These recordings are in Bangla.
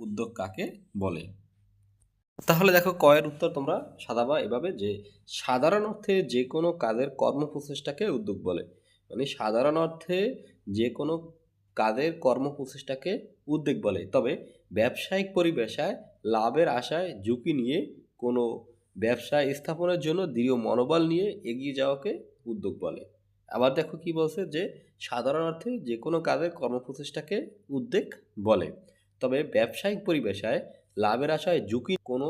উদ্যোগ কাকে বলে? তাহলে দেখো কয়ের উত্তর তোমরা সাদাবা এভাবে যে সাধারণ অর্থে যে কোনো কাজের কর্মপ্রচেষ্টাকে উদ্যোগ বলে। মানে সাধারণ অর্থে যে কোনো কাজের কর্মপ্রচেষ্টাকে উদ্যোগ বলে। তবে ব্যবসায়িক পরিবেশায় লাভের আশায় ঝুঁকি নিয়ে কোনো ব্যবসা স্থাপনের জন্য দৃঢ় মনোবল নিয়ে এগিয়ে যাওয়াকে উদ্যোগ বলে। আবার দেখো কি বলছে যে সাধারণ অর্থে যে কোনো কাজের কর্মপ্রচেষ্টাকে উদ্যোগ বলে। তবে ব্যবসায়িক পরিবেশায় লাভের আশায় ঝুঁকি কোনো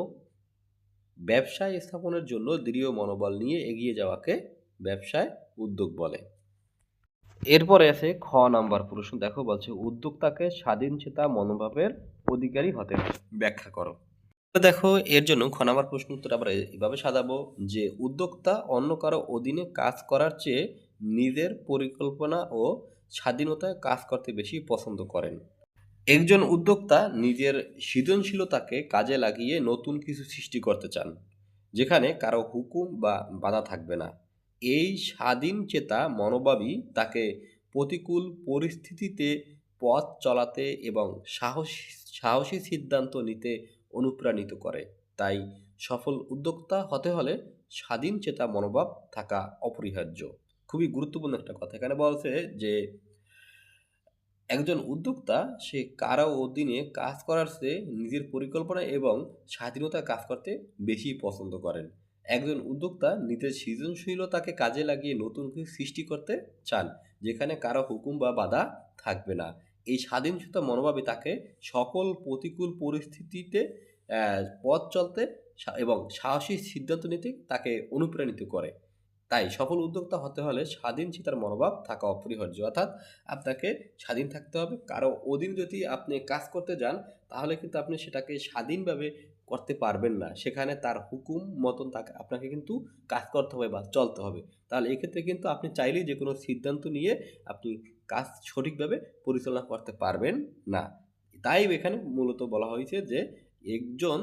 ব্যবসায় স্থাপনের জন্য দৃঢ় মনোবল নিয়ে এগিয়ে যাওয়াকে ব্যবসায় উদ্যোগ বলে। এরপরে আছে খ নাম্বার প্রশ্ন। দেখো বলছে, উদ্যোক্তাকে স্বাধীন চেতা মনোভাবের অধিকারী হতে ব্যাখ্যা করো। দেখো, এর জন্য খ নাম্বার প্রশ্ন উত্তর আমরা এভাবে সাজাবো যে, উদ্যোক্তা অন্য কারও অধীনে কাজ করার চেয়ে নিজের পরিকল্পনা ও স্বাধীনতায় কাজ করতে বেশি পছন্দ করেন। একজন উদ্যোক্তা নিজের সৃজনশীলতাকে কাজে লাগিয়ে নতুন কিছু সৃষ্টি করতে চান, যেখানে কারও হুকুম বা বাধা থাকবে না। এই স্বাধীন চেতা মনোভাবই তাকে প্রতিকূল পরিস্থিতিতে পথ চলাতে এবং সাহস, সাহসী সিদ্ধান্ত নিতে অনুপ্রাণিত করে। তাই সফল উদ্যোক্তা হতে হলে স্বাধীন চেতা মনোভাব থাকা অপরিহার্য। খুবই গুরুত্বপূর্ণ একটা কথা। এখানে বলছে যে একজন উদ্যোক্তা, সে কারও অধীনে কাজ করার চেয়ে নিজের পরিকল্পনা এবং স্বাধীনতা কাজ করতে বেশি পছন্দ করেন। একজন উদ্যোক্তা নিজের সৃজনশীলতাকে কাজে লাগিয়ে নতুন কিছু সৃষ্টি করতে চান, যেখানে কারও হুকুম বা বাধা থাকবে না। এই স্বাধীনতা মনোভাবে তাকে সকল প্রতিকূল পরিস্থিতিতে পথ চলতে এবং সাহসী সিদ্ধান্ত নিতে তাকে অনুপ্রাণিত করে। তাই সফল উদ্যোক্তা হতে হলে স্বাধীন চিতার মনোভাব থাকা অপরিহার্য। অর্থাৎ আপনাকে স্বাধীন থাকতে হবে। কারও অধীন যদি আপনি কাজ করতে যান, তাহলে কিন্তু আপনি সেটাকে স্বাধীনভাবে করতে পারবেন না। সেখানে তার হুকুম মতন তাকে, আপনাকে কিন্তু কাজ করতে হবে বা চলতে হবে। তাহলে এক্ষেত্রে কিন্তু আপনি চাইলেই যে কোনো সিদ্ধান্ত নিয়ে আপনি কাজ সঠিকভাবে পরিচালনা করতে পারবেন না। তাই এখানে মূলত বলা হয়েছে যে, একজন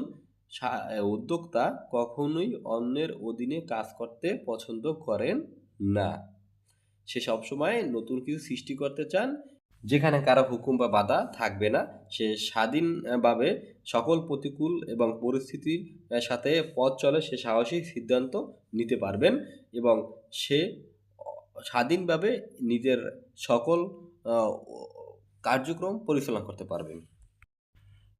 উদ্যোক্তা কখনোই অন্যের অধীনে কাজ করতে পছন্দ করেন না। সে সবসময় নতুন কিছু সৃষ্টি করতে চান, যেখানে কারও হুকুম বা বাধা থাকবে না। সে স্বাধীনভাবে সকল প্রতিকূল এবং পরিস্থিতির সাথে পথ চলে সে সাহসী সিদ্ধান্ত নিতে পারবেন এবং সে স্বাধীনভাবে নিজের সকল কার্যক্রম পরিচালনা করতে পারবেন।